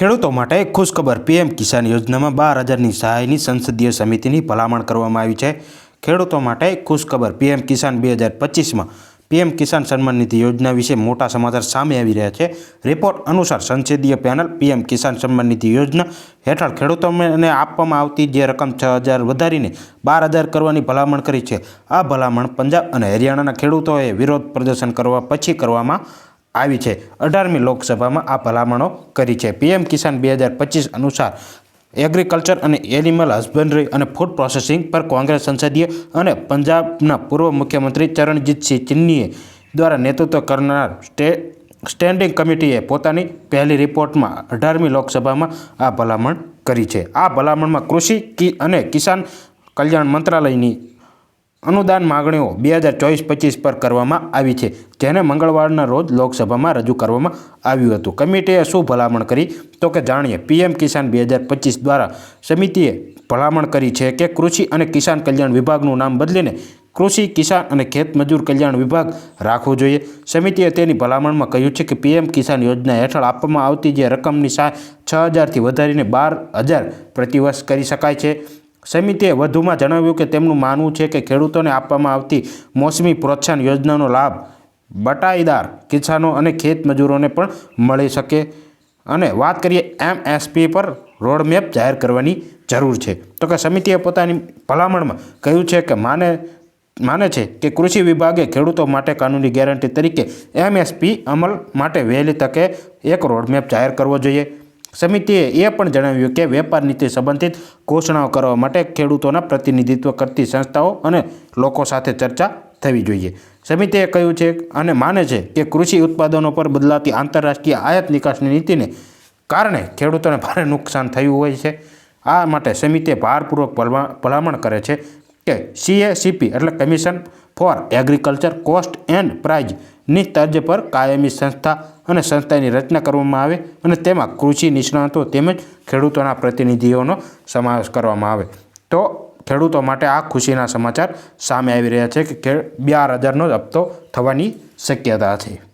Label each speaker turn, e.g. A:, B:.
A: ખેડૂતો માટે ખુશખબર. પીએમ કિસાન યોજનામાં બાર હજારની સહાયની સંસદીય સમિતિની ભલામણ કરવામાં આવી છે. ખેડૂતો માટે ખુશખબર. પીએમ કિસાન બે હજાર પચીસમાં પીએમ કિસાન સન્માન નિધિ યોજના વિશે મોટા સમાચાર સામે આવી રહ્યા છે. રિપોર્ટ અનુસાર સંસદીય પેનલ પીએમ કિસાન સન્માન નિધિ યોજના હેઠળ ખેડૂતોને આપવામાં આવતી જે રકમ છ હજાર વધારીને બાર હજાર કરવાની ભલામણ કરી છે. આ ભલામણ પંજાબ અને હરિયાણાના ખેડૂતોએ વિરોધ પ્રદર્શન કરવા પછી કરવામાં આવી છે. અઢારમી લોકસભામાં આ ભલામણો કરી છે. પીએમ કિસાન બે હજાર પચીસ અનુસાર એગ્રીકલ્ચર અને એનિમલ હસબન્ડરી અને ફૂડ પ્રોસેસિંગ પર કોંગ્રેસ સંસદીય અને પંજાબના પૂર્વ મુખ્યમંત્રી ચરણજીતસિંહ ચિન્નીએ દ્વારા નેતૃત્વ કરનાર સ્ટે સ્ટેન્ડિંગ કમિટીએ પોતાની પહેલી રિપોર્ટમાં અઢારમી લોકસભામાં આ ભલામણ કરી છે. આ ભલામણમાં કૃષિ અને કિસાન કલ્યાણ મંત્રાલયની અનુદાન માગણીઓ બે હજાર ચોવીસ પચીસ પર કરવામાં આવી છે, જેને મંગળવારના રોજ લોકસભામાં રજૂ કરવામાં આવ્યું હતું. કમિટીએ શું ભલામણ કરી? તો કે જાણીએ, પીએમ કિસાન બે હજાર પચીસ દ્વારા સમિતિએ ભલામણ કરી છે કે કૃષિ અને કિસાન કલ્યાણ વિભાગનું નામ બદલીને કૃષિ, કિસાન અને ખેત મજૂર કલ્યાણ વિભાગ રાખવું જોઈએ. સમિતિએ તેની ભલામણમાં કહ્યું છે કે પીએમ કિસાન યોજના હેઠળ આપવામાં આવતી જે રકમની સહાય છ હજારથી વધારીને બાર હજાર પ્રતિવર્ષ કરી શકાય છે. સમિતિએ વધુમાં જણાવ્યું કે તેમનું માનવું છે કે ખેડૂતોને આપવામાં આવતી મોસમી પ્રોત્સાહન યોજનાનો લાભ બટાઈદાર કિસાનો અને ખેત મજૂરોને પણ મળી શકે. અને વાત કરીએ એમએસપી પર, રોડમેપ જાહેર કરવાની જરૂર છે. તો કે સમિતિએ પોતાની ભલામણમાં કહ્યું છે કે માને માને છે કે કૃષિ વિભાગે ખેડૂતો માટે કાનૂની ગેરંટી તરીકે એમએસપી અમલ માટે વહેલી તકે એક રોડમેપ જાહેર કરવો જોઈએ. સમિતિએ એ પણ જણાવ્યું કે વેપાર નીતિ સંબંધિત ઘોષણાઓ કરવા માટે ખેડૂતોના પ્રતિનિધિત્વ કરતી સંસ્થાઓ અને લોકો સાથે ચર્ચા થવી જોઈએ. સમિતિએ કહ્યું છે અને માને છે કે કૃષિ ઉત્પાદનો પર બદલાતી આંતરરાષ્ટ્રીય આયાત નિકાસની નીતિને કારણે ખેડૂતોને ભારે નુકસાન થયું હોય છે. આ માટે સમિતિએ ભારપૂર્વક ભલા ભલામણ કરે છે કે સીએસીપી એટલે commission for agriculture cost and પ્રાઇઝની તર્જ પર કાયમી સંસ્થા અને સંસ્થાની રચના કરવામાં આવે અને તેમાં કૃષિ નિષ્ણાતો તેમજ ખેડૂતોના પ્રતિનિધિઓનો સમાવેશ કરવામાં આવે. તો ખેડૂતો માટે આ ખુશીના સમાચાર સામે આવી રહ્યા છે કે બાર હજારનો હપ્તો થવાની શક્યતા છે.